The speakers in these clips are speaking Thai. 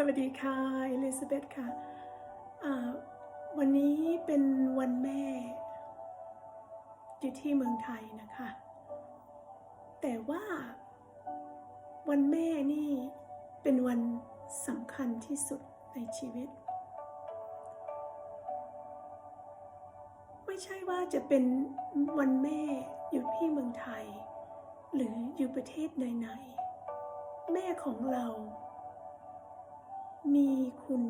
สวัสดีค่ะเอลิซาเบธค่ะ วันนี้เป็นวันแม่อยู่ที่เมืองไทยนะคะ แต่ว่าวันแม่นี่เป็นวันสำคัญที่สุดในชีวิต ไม่ใช่ว่าจะเป็นวันแม่อยู่ที่เมืองไทย หรืออยู่ประเทศไหนๆแม่ของเรา มีคุณ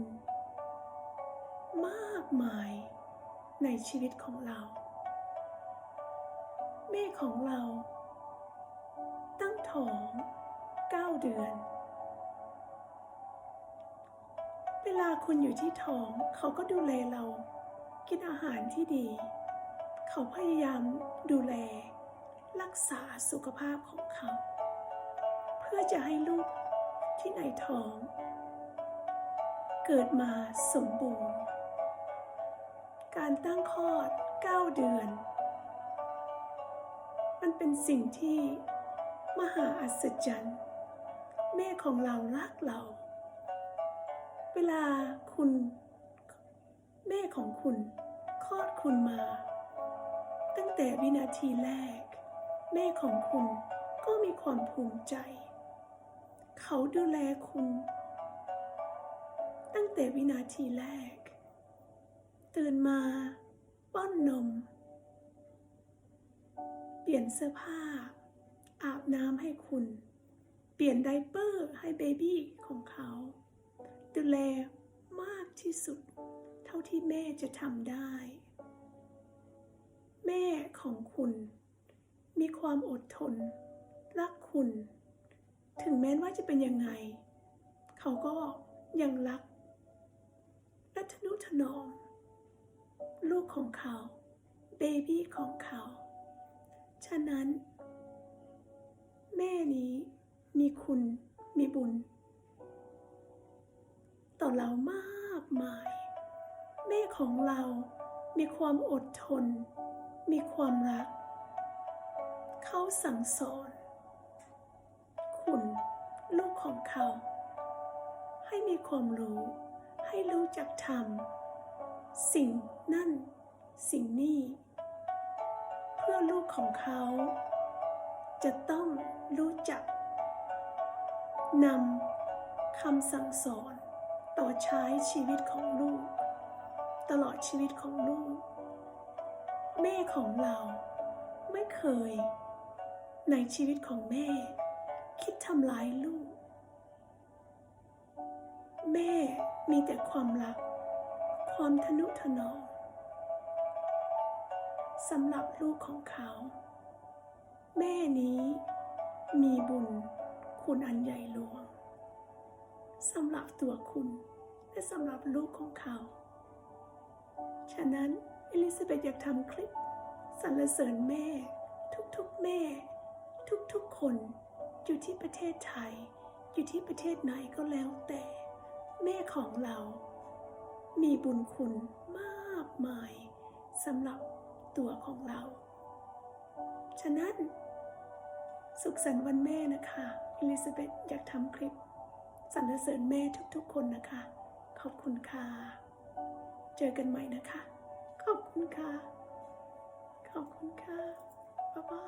มากมายในชีวิตของเรา แม่ของเรา ตั้งท้องเก้าเดือน เวลาคุณอยู่ที่ท้องเขาก็ดูแลเรา กินอาหารที่ดี เขาพยายามดูแล รักษาสุขภาพของเขา เพื่อจะให้ลูกที่ในท้อง เกิดมาสมบูรณ์ การตั้งคลอด 9 เดือน มันเป็นสิ่งที่มหาอัศจรรย์ แม่ของเรารักเรา เวลาคุณ แม่ของคุณคลอดคุณมา ตั้งแต่วินาทีแรก แม่ของคุณก็มีความภูมิใจ เขาดูแลคุณ แต่วินาทีแรก ตื่นมาป้อนนม เปลี่ยนเสื้อผ้า อาบน้ำให้คุณ เปลี่ยนไดเปอร์ให้เบบี้ของเขา ดูแลมากที่สุด เท่าที่แม่จะทำได้ แม่ของคุณ มีความอดทน รักคุณ ถึงแม้ว่าจะเป็นยังไง เขาก็ยังรัก นม ลูกของเขา เบบี้ของเขา ฉะนั้น แม่นี้มีคุณมีบุญ ต่อเรามากมาย แม่ของเรามีความอดทน มีความรัก เขาสั่งสอน คุณลูกของเขา ให้มีความรู้ให้รู้จักทำ สิ่งนั่น สิ่งนี้ เพื่อลูกของเขา จะต้องรู้จักนำคำสั่งสอนต่อใช้ชีวิตของลูก ตลอดชีวิตของลูก แม่ของเราไม่เคย ในชีวิตของแม่ คิดทำร้ายลูก แม่มีแต่ความรัก ความทนุถนอมสำหรับลูกของเขา แม่นี้มีบุญคุณอันใหญ่หลวงสำหรับตัวคุณและสำหรับลูกของเขา ฉะนั้นเอลิซาเบธอยากทำคลิปสรรเสริญแม่ ทุกๆแม่ ทุกๆคนอยู่ที่ประเทศไทย อยู่ที่ประเทศไหนก็แล้วแต่ แม่ของเรา มีบุญคุณมากมายสำหรับตัวของเรา ฉะนั้น สุขสันต์วันแม่นะคะอลิซาเบธอยากทำคลิปสรรเสริญแม่ทุกๆคนนะคะ ขอบคุณค่ะ เจอกันใหม่นะคะ ขอบคุณค่ะ ขอบคุณค่ะ บ๊ายบาย